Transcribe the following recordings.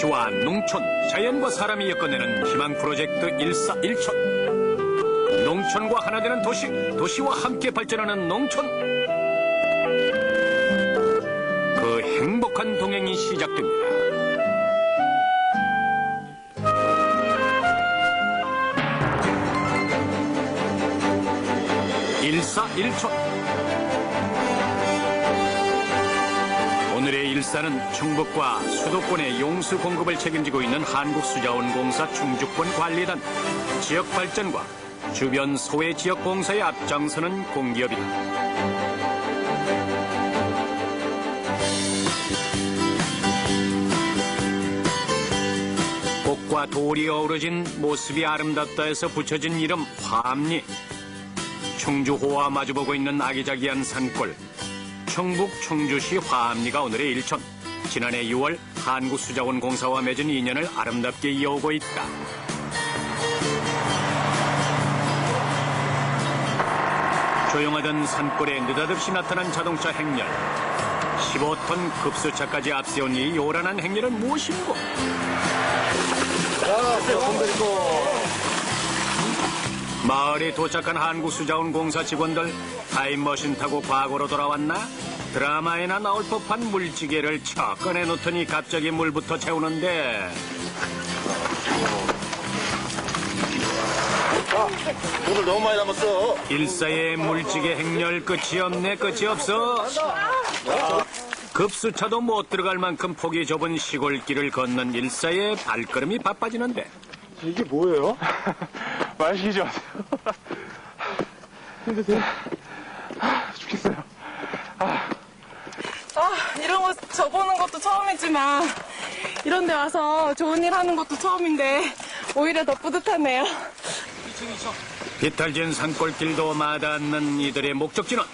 도시와 농촌, 자연과 사람이 엮어내는 희망 프로젝트 일사일촌. 농촌과 하나 되는 도시, 도시와 함께 발전하는 농촌. 그 행복한 동행이 시작됩니다. 일사일촌. 일사는 충북과 수도권의 용수 공급을 책임지고 있는 한국수자원공사 충주권 관리단, 지역 발전과 주변 소외 지역 공사에 앞장서는 공기업이다. 꽃과 돌이 어우러진 모습이 아름답다 해서 붙여진 이름 화암리. 충주 호와 마주보고 있는 아기자기한 산골. 충북 충주시 화암리가 오늘의 일촌. 지난해 6월 한국수자원공사와 맺은 인연을 아름답게 이어오고 있다. 조용하던 산골에 느닷없이 나타난 자동차 행렬. 15톤 급수차까지 앞세운 이 요란한 행렬은 무엇인고? 마을에 도착한 한국수자원공사 직원들 타임머신 타고 과거로 돌아왔나? 드라마에나 나올 법한 물지개를 쳐 꺼내놓더니 갑자기 물부터 채우는데 오늘 너무 많이 남았어. 일사의 물지개 행렬 끝이 없네 끝이 없어 급수차도 못 들어갈 만큼 폭이 좁은 시골길을 걷는 일사의 발걸음이 바빠지는데 이게 뭐예요? 마시죠. 힘드세요? 아, 죽겠어요. 아, 이런 거 접어는 것도 처음이지만 이런 데 와서 좋은 일 하는 것도 처음인데 오히려 더 뿌듯하네요. 비탈진 산골길도 마다않는 이들의 목적지는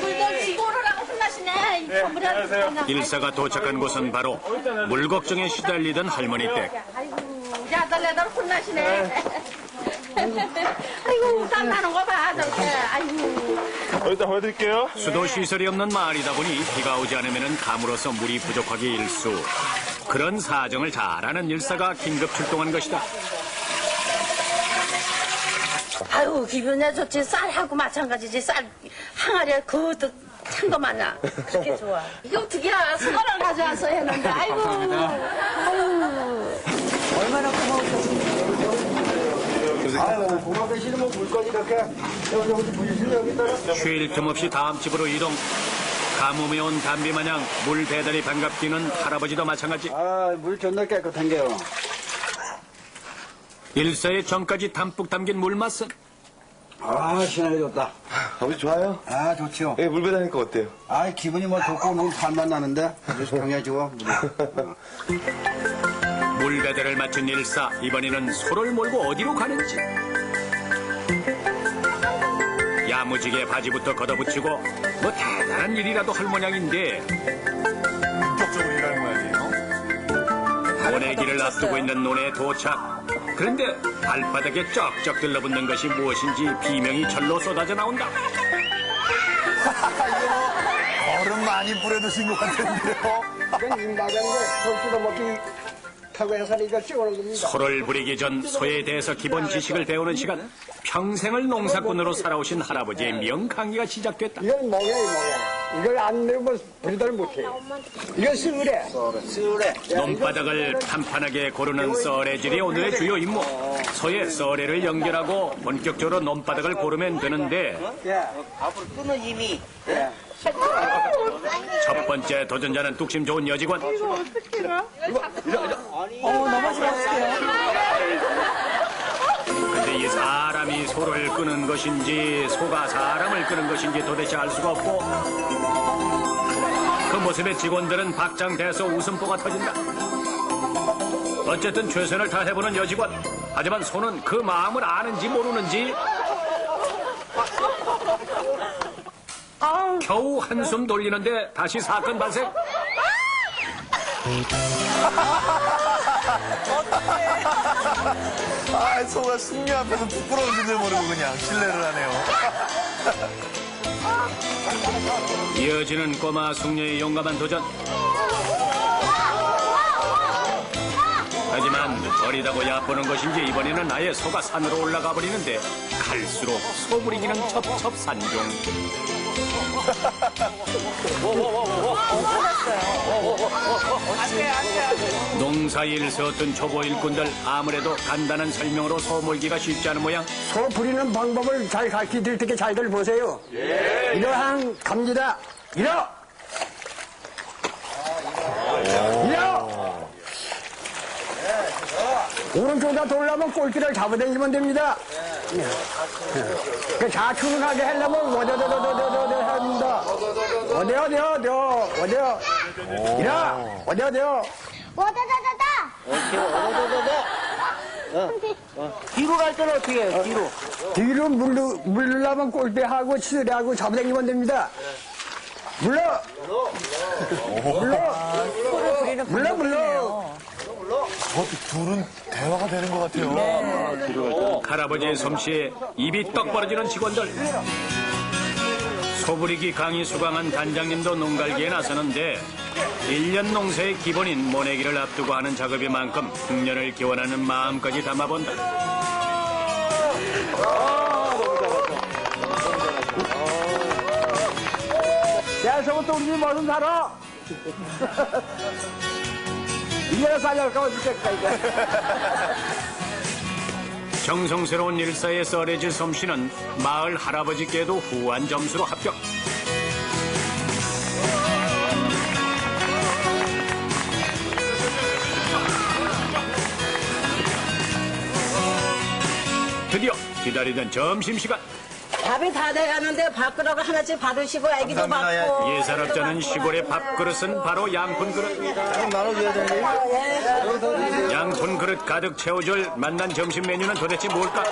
물건 지고 오라고 혼나시네. 안녕하세요. 일사가 도착한 곳은 바로 물 걱정에 시달리던 할머니 댁 아이고, 야달래달 혼나시네. 아이고, 땀 나는 거 봐, 저렇게. 아이고. 일단 보여드릴게요. 수도 시설이 없는 마을이다 보니 비가 오지 않으면 감으로서 물이 부족하기 일수. 그런 사정을 잘 아는 일사가 긴급 출동한 것이다. 아이고, 기분이 좋지. 쌀하고 마찬가지지. 쌀 항아리에 그것도 찬거 마냥. 그렇게 좋아. 이게 어떻게야. 수건을 가져와서 했는데. 아이고. 아이고. 아유, 보고 계시는 뭐 물건이 이렇게 여기 여기 보이시는 여기다가 쉴틈 없이 다음 집으로 이동. 가뭄에 온 담비 마냥 물 배달이 반갑기는 할아버지도 마찬가지. 아, 물 존나 깨끗한 게요. 일사의 정까지 담뿍 담긴 물맛은 아, 시원하게 좋다. 아버지 좋아요? 아, 좋지요. 예, 물 배다니까 어때요? 아, 기분이 뭐 좋고 너무 살만 나는데 아주 강해지고. 배달을 마친 일사 이번에는 소를 몰고 어디로 가는지. 야무지게 바지부터 걷어붙이고 뭐 대단한 일이라도 할 모양인데 본격적으로 일하는 모양이에요. 논의 길을 앞두고 있는 논에 도착. 그런데 발바닥에 쩍쩍 들러붙는 것이 무엇인지 비명이 절로 쏟아져 나온다. 얼음 많이 뿌려드신 것 같은데요? 이건 입마장인데 손 뜯어먹기 타고 해서 이거 씌우는 겁니다. 소를 부리기 전 소에 대해서 기본 지식을 배우는 시간. 평생을 농사꾼으로 살아오신 할아버지의 명강의가 시작됐다. 이건 뭐야, 이 뭐야. 이걸 안 내면 부리다를 못해. 이거 쓰으래. 쓰으래. 논바닥을 판판하게 고르는 썰애질이 오늘의 주요 임무. 소의 썰애를 연결하고 본격적으로 논바닥을 고르면 되는데 예. 첫 번째 도전자는 뚝심 좋은 여직원. 근데 이 사람이 소를 끄는 것인지 소가 사람을 끄는 것인지 도대체 알 수가 없고 그 모습에 직원들은 박장대소 웃음보가 터진다. 어쨌든 최선을 다해보는 여직원. 하지만 소는 그 마음을 아는지 모르는지 겨우 한숨 돌리는데 다시 사건 발생. 아, 소가 숙녀 앞에서 부끄러운 줄을 모르고 그냥 신뢰를 하네요. 이어지는 꼬마 숙녀의 용감한 도전. 하지만 어리다고 얕보는 것인지 이번에는 아예 소가 산으로 올라가 버리는데 갈수록 소부리기는 첩첩산중. 농사일 서툰 초보 일꾼들 아무래도 간단한 설명으로 소몰기가 쉽지 않은 모양. 소 부리는 방법을 잘 가르쳐 드릴 테니 잘들 보세요. 이러한 갑니다. 이러! 이러! 오른쪽에다 돌려면 꼴기를 잡아당기면 됩니다. 그 좌측으로 가게 하려면 어디어디어디어디어 해야 됩니다. 어디 어디 어디 어디 이러 어디 어디 와다다다다. 뒤로 갈 때는 어떻게 해요? 뒤로. 뒤로 물르, 물르려면 꼴대하고 치드레하고 잡아당기면 됩니다. 물러! 물러! 물러, 물러! 저것도 둘은 대화가 되는 것 같아요. 할아버지의 솜씨에 입이 떡 벌어지는 직원들. 소부리기 강의 수강한 단장님도 농갈기에 나서는데 1년 농사의 기본인 모내기를 앞두고 하는 작업인 만큼 흉년을 기원하는 마음까지 담아본다. 야, 저것도 우리 집 무슨 살아? 이년에 살려갈까, 어떡할까, 이거. 정성스러운 일사에 썰해질 솜씨는 마을 할아버지께도 후한 점수로 합격. 드디어 기다리던 점심시간 밥이 다 돼가는데 밥그릇 하나씩 받으시고 애기도 감사합니다, 받고. 예사롭자는 시골의 밥그릇은 바로 양푼 그릇 나눠줘야 되는데. 양푼 그릇 가득 채워줄 만난 점심 메뉴는 도대체 뭘까?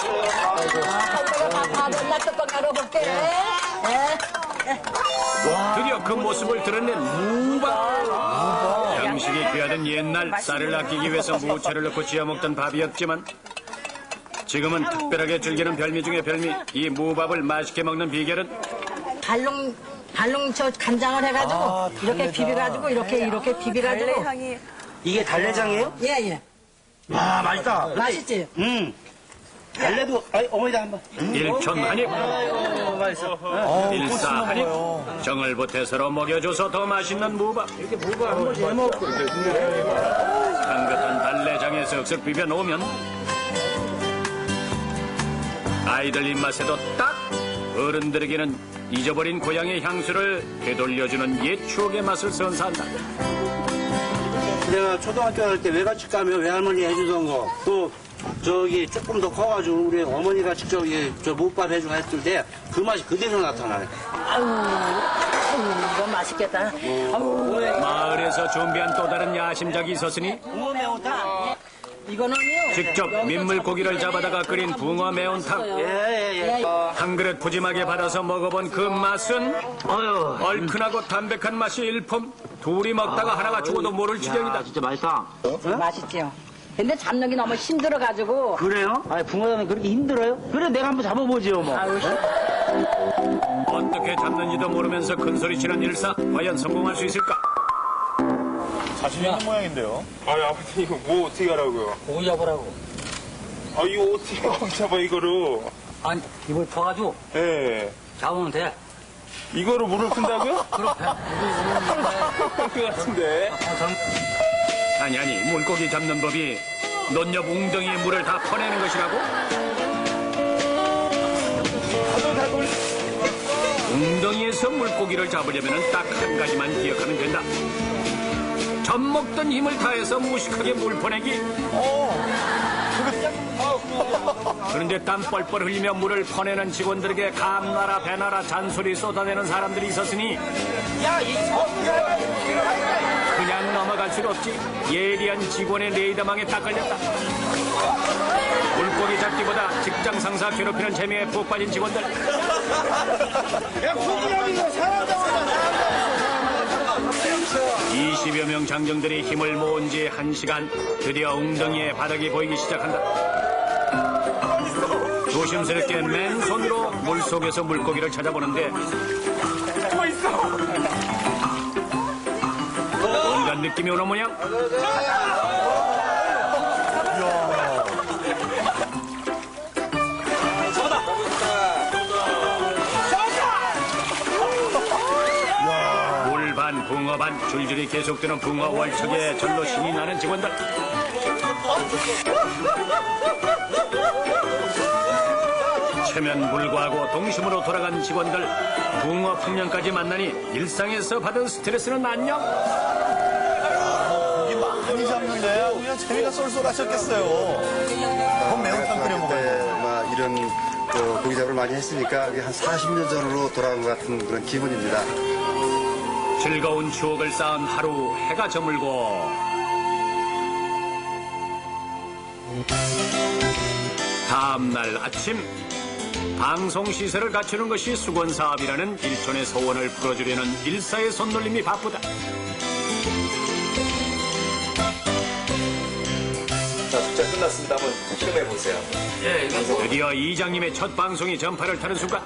밥 맨날 뚜껑 열어볼게. 예. 드디어 그 모습을 드러낸 무밥. 양식이 귀하던 옛날 쌀을 아끼기 위해서 무채를 넣고 지어 먹던 밥이었지만 지금은 특별하게 즐기는 별미 중에 별미 이 무밥을 맛있게 먹는 비결은 발롱 발롱 저 간장을 해가지고 아, 이렇게 비벼가지고 이렇게 이렇게 비벼가지고. 이게 달래장이에요? 예예. 아, 맛있다. 맛있지. 음. 달래도, 아이, 어머니다 한 번. 일촌 한입 어, 맛있어. 일사 한입 정을 보태 서로 먹여줘서 더 맛있는 무밥 향긋한 달래장에 쓱쓱 비벼 놓으면 아이들 입맛에도 딱 어른들에게는 잊어버린 고향의 향수를 되돌려주는 옛 추억의 맛을 선사한다 내가 초등학교 갈 때 외갓집 가면 외할머니 해주던 거, 또, 저기 조금 더 커가지고 우리 어머니가 직접 이, 저 못밥 해주고 했을 때 그 맛이 그대로 나타나네. 아유, 아유, 이거 맛있겠다. 아유, 마을에서 준비한 또 다른 야심작이 있었으니 붕어 매운탕. 이거는요. 직접 민물 고기를 잡아다가 끓인 붕어 매운탕 예, 예, 예. 한 그릇 푸짐하게 받아서 먹어본 그 맛은 어휴. 얼큰하고 담백한 맛이 일품 둘이 먹다가 하나가 죽어도 모를 지경이다 야, 진짜 맛있다. 맛있지요. 근데 잡는 게 너무 힘들어가지고. 그래요? 아니, 붕어 잡는 그렇게 힘들어요? 그래, 내가 한번 잡아보지요, 뭐. 아유, 어떻게 잡는지도 모르면서 큰소리치는 일사 과연 성공할 수 있을까? 자신 있는 모양인데요. 아니, 아버님, 이거 뭐 어떻게 하라고요? 고기 잡으라고. 아, 이거 어떻게 막 잡아, 이거를. 아니, 이걸 퍼가지고 예. 잡으면 돼. 이거로 물을 푼다고요? 그렇게. 그 같은데. 아니 아니 물고기 잡는 법이 논옆 웅덩이의 물을 다 퍼내는 것이라고? 웅덩이에서 물고기를 잡으려면 딱 한 가지만 기억하면 된다. 젖 먹던 힘을 다해서 무식하게 물 퍼내기. 그런데 땀 뻘뻘 흘리며 물을 퍼내는 직원들에게 감나라 배나라 잔소리 쏟아내는 사람들이 있었으니 그냥 넘어갈 수 없지. 예리한 직원의 레이더망에 딱 걸렸다. 물고기 잡기보다 직장 상사 괴롭히는 재미에 푹 빠진 직원들. 이 20여 명 장정들이 힘을 모은 지 한시간 드디어 웅덩이의 바닥이 보이기 시작한다. 조심스럽게 맨손으로 물속에서 물고기를 찾아보는데 온갖 느낌이 오는 모양 줄줄이 계속되는 붕어 월척에 절로 신이 나는 직원들. 체면 불구하고 동심으로 돌아간 직원들 붕어 풍년까지 만나니 일상에서 받은 스트레스는 안녕 고기 많이 잡는데 그냥 재미가 쏠쏠하셨겠어요. 그럼 매운탕 끓여 먹어요. 네, 막 이런 그 고기 잡을 많이 했으니까 한 40년 전으로 돌아온 것 같은 그런 기분입니다. 즐거운 추억을 쌓은 하루 해가 저물고 다음날 아침 방송 시설을 갖추는 것이 수건 사업이라는 일촌의 소원을 풀어주려는 일사의 손놀림이 바쁘다. 자, 숙제 끝났습니다. 한번 실험해 보세요. 예, 이거 뭐, 드디어 이장님의 첫 방송이 전파를 타는 순간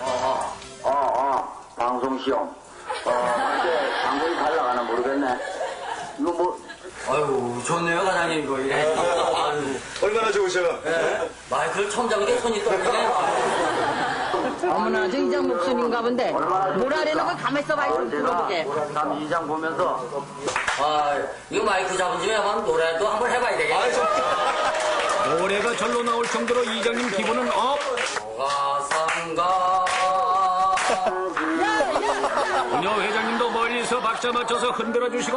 어, 어, 방송 시험. 어, 근데 방송이 갈라가나 모르겠네. 이거 뭐, 아유, 좋네요, 과장님, 이거. 예. 아유, 얼마나 좋으셔요? 예. 마이크를 처음 잡으니까 손이 떨리네. 어머나, 저 이장 목소리인가 본데. 뭐라래는 걸 가만히 있어봐, 이거 들어보게. 남 이장 보면서 아, 이거 마이크 잡은 집에 한번 노래도 한번 해봐야 되겠네. 노래가 절로 나올 정도로 이장님 기분은 업. 은여 회장님도 멀리서 박자 맞춰서 흔들어 주시고.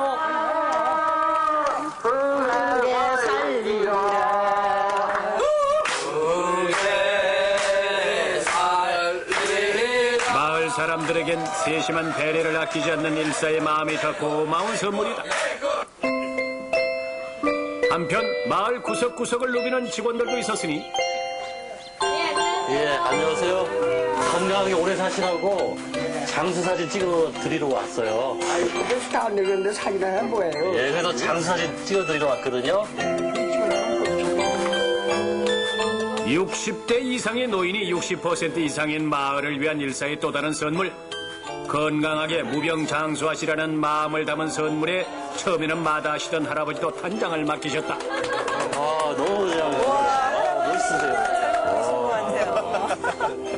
마을 사람들에겐 세심한 배려를 아끼지 않는 일사의 마음이 더 고마운 선물이다. 한편 마을 구석구석을 누비는 직원들도 있었으니 예, 안녕하세요. 건강하게 오래 사시라고 장수 사진 찍어 드리러 왔어요. 아이, 그게 스타 안 되는데 사기나 해 뭐예요? 예, 그래서 장수 사진 찍어 드리러 왔거든요. 60대 이상의 노인이 60% 이상인 마을을 위한 일사의 또 다른 선물. 건강하게 무병장수하시라는 마음을 담은 선물에 처음에는 마다하시던 할아버지도 단장을 맡기셨다. 아, 너무 그냥 아, 멋있으세요.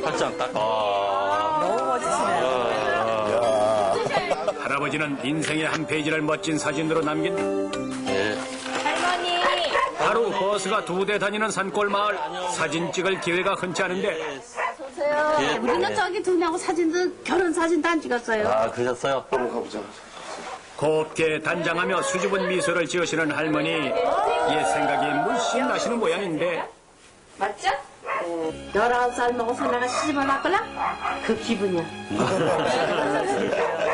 팔짱 딱. 아, 아버지는 인생의 한 페이지를 멋진 사진으로 남긴 예. 할머니. 하루 버스가 두 대 다니는 산골 마을 사진 찍을 기회가 흔치 않은데 예. 우리는 저기 두냐고 사진도, 결혼 사진도 안 찍었어요. 아, 그러셨어요? 곱게 단장하며 수줍은 미소를 지으시는 할머니 옛 생각이 물씬 나시는 모양인데 맞죠? 열아홉 살 먹어서 내가 시집을 왔걸라? 그 기분이야.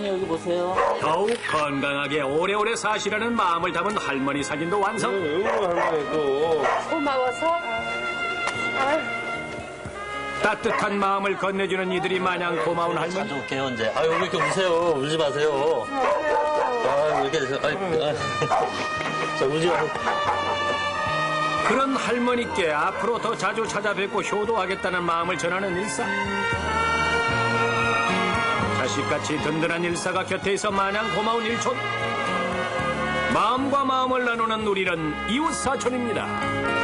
어머니 여기 보세요. 더욱 건강하게 오래오래 사시라는 마음을 담은 할머니 사진도 완성 응, 할머니 또. 고마워서. 따뜻한 마음을 건네주는 이들이 마냥 고마운 할머니 자주 올게요, 이제. 아유, 왜 이렇게 우세요? 울지 마세요. 아, 왜 이렇게, 아이, 아. 자, 울지 마세요. 그런 할머니께 앞으로 더 자주 찾아뵙고 효도하겠다는 마음을 전하는 일사. 자식같이 든든한 일사가 곁에 있어 마냥 고마운 일촌. 마음과 마음을 나누는 우리는 이웃사촌입니다.